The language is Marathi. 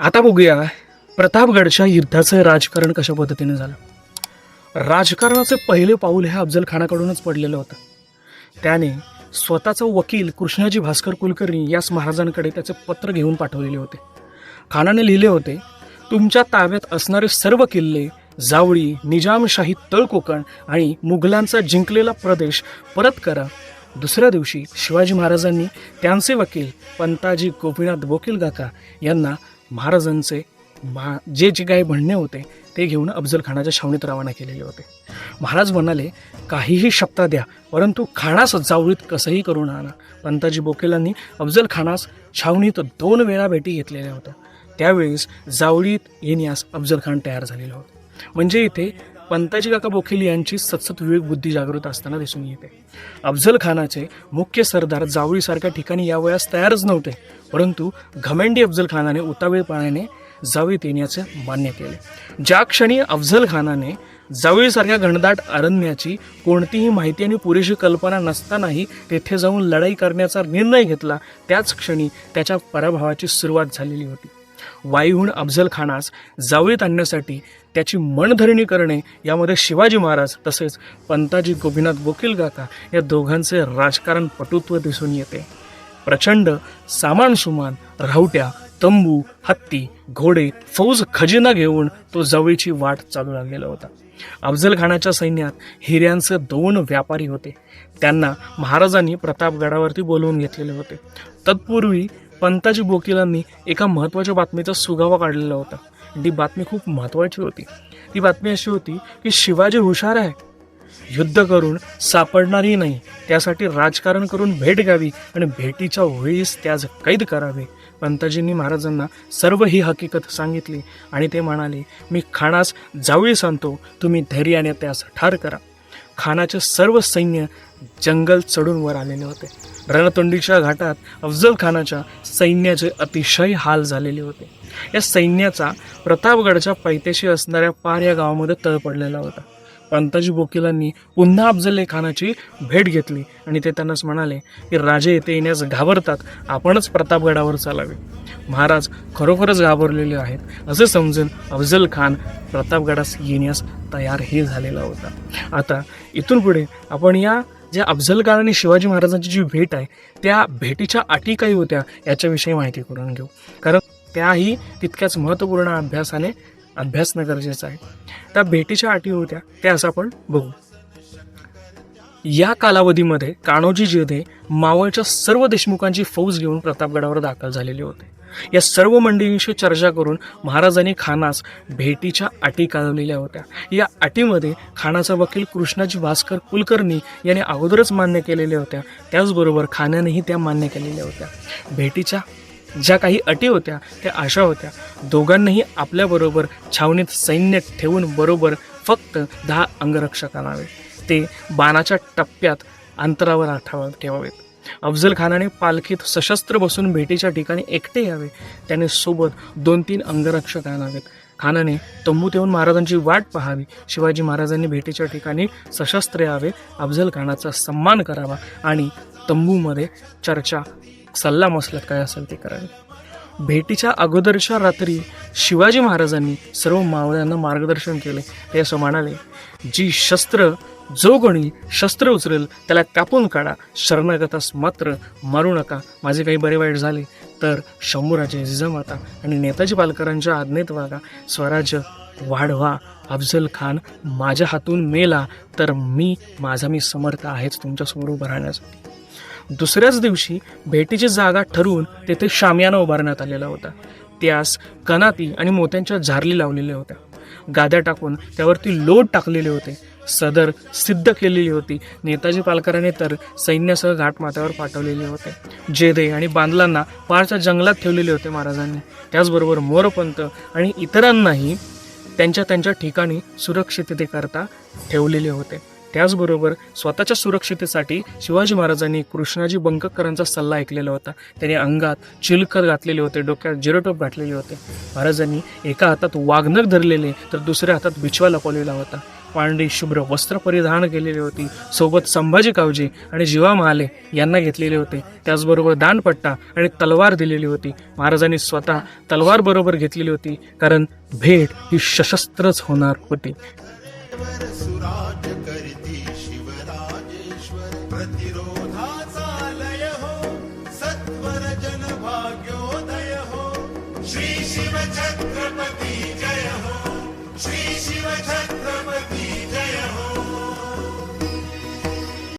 आता बघूया प्रतापगडच्या युद्धाचं राजकारण कशा पद्धतीने झालं? राजकारणाचे पहिले पाऊल हे अफजल खानाकडूनच पडलेलं होतं. त्याने स्वतःचा वकील कृष्णाजी भास्कर कुलकर्णी याच महाराजांकडे त्याचे पत्र घेऊन पाठवलेले होते. खानाने लिहिले होते तुमच्या ताब्यात असणारे सर्व किल्ले जावळी निजामशाही तळकोकण आणि मुघलांचा जिंकलेला प्रदेश परत करा. दुसऱ्या दिवशी शिवाजी महाराजांनी त्यांचे वकील पंताजी गोपीनाथ बोकील यांना महाराजांचे मा जे जे काही म्हणणे होते ते घेऊन अफजल खानाच्या छावणीत रवाना केलेले होते. महाराज म्हणाले काहीही शब्द द्या परंतु खानास जावळीत कसंही करून आणा पंताजी बोकेलांनी अफजल खानास छावणीत दोन वेळा भेटी घेतलेल्या होत्या. त्यावेळेस जावळीत येण्यास अफजल खान तयार झालेला होता. म्हणजे इथे पंताजी काका बोखेली यांची सतसत विवेक बुद्धी जागृत असताना दिसून येते. अफजल खानाचे मुख्य सरदार जावळीसारख्या ठिकाणी यावयास तयारच नव्हते परंतु घमेंडी अफजल खानाने उतावीळपणाने जावळीत येण्याचे मान्य केले. ज्या क्षणी अफजल खानाने जावळीसारख्या घनदाट अरण्याची कोणतीही माहिती आणि पुरेशी कल्पना नसतानाही तेथे जाऊन लढाई करण्याचा निर्णय घेतला त्याच क्षणी त्याच्या पराभवाची सुरुवात झालेली होती. वाईहून अफजल खानास जावळीत आणण्यासाठी त्याची मनधरणी करणे यामध्ये शिवाजी महाराज तसेच पंताजी गोपीनाथ बोकील या दोघांचे राजकारण पटुत्व दिसून येते. प्रचंड सामान सुमान राहुट्या तंबू हत्ती घोडे फौज खजिना घेऊन तो जवळची वाट चालू लागलेला होता. अफजल खानाच्या सैन्यात हिऱ्यांचे दोन व्यापारी होते. त्यांना महाराजांनी प्रतापगडावरती बोलवून घेतलेले होते. तत्पूर्वी पंताजी बोकिलांनी एका महत्त्वाच्या बातमीचा सुगावा काढलेला होता. ती बातमी खूप महत्त्वाची होती. ती बातमी अशी होती की शिवाजी हुशार आहे युद्ध करून सापडणारही नाही. त्यासाठी राजकारण करून भेट घ्यावी आणि भेटीच्या वेळीस त्यास कैद करावे. पंताजींनी महाराजांना सर्व ही हकीकत सांगितली आणि ते म्हणाले मी खानास जावळी सांगतो. तुम्ही धैर्याने त्यास ठार करा. खानाचे सर्व सैन्य जंगल चढून वर आलेले होते. रणतोंडीच्या घाटात अफजल खानाच्या सैन्याचे अतिशय हाल झालेले होते. या सैन्याचा प्रतापगडच्या पायथ्याशी असणाऱ्या पार या गावामध्ये तळ पडलेला होता. पंताजी बोकिलांनी पुन्हा अफजल खानाची भेट घेतली आणि ते त्यांनाच म्हणाले की राजे येथे येण्यास घाबरतात. आपणच प्रतापगडावर चालावे. महाराज खरोखरच घाबरलेले आहेत. असे समजून अफजल खान प्रतापगडास येण्यास तयारही झालेला होता. आता इथून पुढे आपण या ज्या अफजल खान आणि शिवाजी महाराजांची जी भेट आहे त्या भेटीच्या अटी काही होत्या याच्याविषयी माहिती करून घेऊ. कारण त्याही तितक्याच महत्त्वपूर्ण अभ्यासाने अभ्यासणं गरजेचं आहे. त्या भेटीच्या अटी होत्या त्या असं आपण बघू. या कालावधीमध्ये कान्होजी जेधे मावळच्या सर्व देशमुखांची फौज घेऊन प्रतापगडावर दाखल झालेले होते. या सर्व मंडळींशी चर्चा करून महाराजांनी खानास भेटीच्या अटी कळवलेल्या होत्या. या अटीमध्ये खानाचा वकील कृष्णाजी भास्कर कुलकर्णी यांनी अगोदरच मान्य केलेल्या होत्या. त्याचबरोबर खानानेही त्या मान्य केलेल्या होत्या. भेटीच्या ज्या काही अटी होत्या त्या अशा होत्या. दोघांनाही आपल्याबरोबर छावणीत सैन्य ठेवून बरोबर फक्त दहा अंगरक्षक आणावे ते बाणाच्या टप्प्यात अंतरावर आठावा ठेवावेत. अफजल खानाने पालखीत सशस्त्र बसून भेटीच्या ठिकाणी एकटे यावे. त्याने सोबत दोन तीन अंगरक्षक आणावेत. खानाने तंबूत येऊन महाराजांची वाट पाहावी. शिवाजी महाराजांनी भेटीच्या ठिकाणी सशस्त्र यावे अफजल खानाचा सन्मान करावा आणि तंबूमध्ये चर्चा सल्ला मसलत काय असेल ते करावे. भेटीच्या अगोदरच्या रात्री शिवाजी महाराजांनी सर्व मावळ्यांना मार्गदर्शन केले. ते असं म्हणाले जी शस्त्र जो कोणी शस्त्र उचलेल त्याला कापून काढा. शरणागतास मात्र मारू नका. माझे काही बरे वाईट झाले तर शंभूराजे जिजामाता आणि नेताजी पालकरांच्या आज्ञेत वागा. स्वराज्य वाढवा. अफजल खान माझ्या हातून मेला तर मी माझा मी समर्थ आहेच तुमच्यासमोर उभं राहण्यासाठी. दुसऱ्याच दिवशी भेटीची जागा ठरवून तेथे शामियाना उभारण्यात आलेला होता. त्यास कनाती आणि मोत्यांच्या झारली लावलेल्या होत्या. गाद्या टाकून त्यावरती लोड टाकलेले होते. सदर सिद्ध केलेली होती. नेताजी पालकरांनी तर सैन्यासह घाटमाथ्यावर पाठवलेले होते. जेदे आणि बांधलांना पारच्या जंगलात ठेवलेले होते महाराजांनी. त्याचबरोबर मोरपंत आणि इतरांनाही त्यांच्या त्यांच्या ठिकाणी सुरक्षिततेकरता ठेवलेले होते. त्याचबरोबर स्वतःच्या सुरक्षितेसाठी शिवाजी महाराजांनी कृष्णाजी बंककरांचा सल्ला ऐकलेला होता. त्याने अंगात चिलखत घातलेले होते डोक्यात जिरोटोप घातलेले होते. महाराजांनी एका हातात वाघनक धरलेले तर दुसऱ्या हातात बिछवा लपवलेला होता. पांढरी शुभ्र वस्त्र परिधान केलेली होती. सोबत संभाजी कावजी आणि जीवा महाले यांना घेतलेले होते. त्याचबरोबर दानपट्टा आणि तलवार दिलेली होती. महाराजांनी स्वतः तलवार बरोबर घेतलेली होती कारण भेट ही सशस्त्रच होणार होती. श्री शिव छत्रपती जय हो. श्री शिव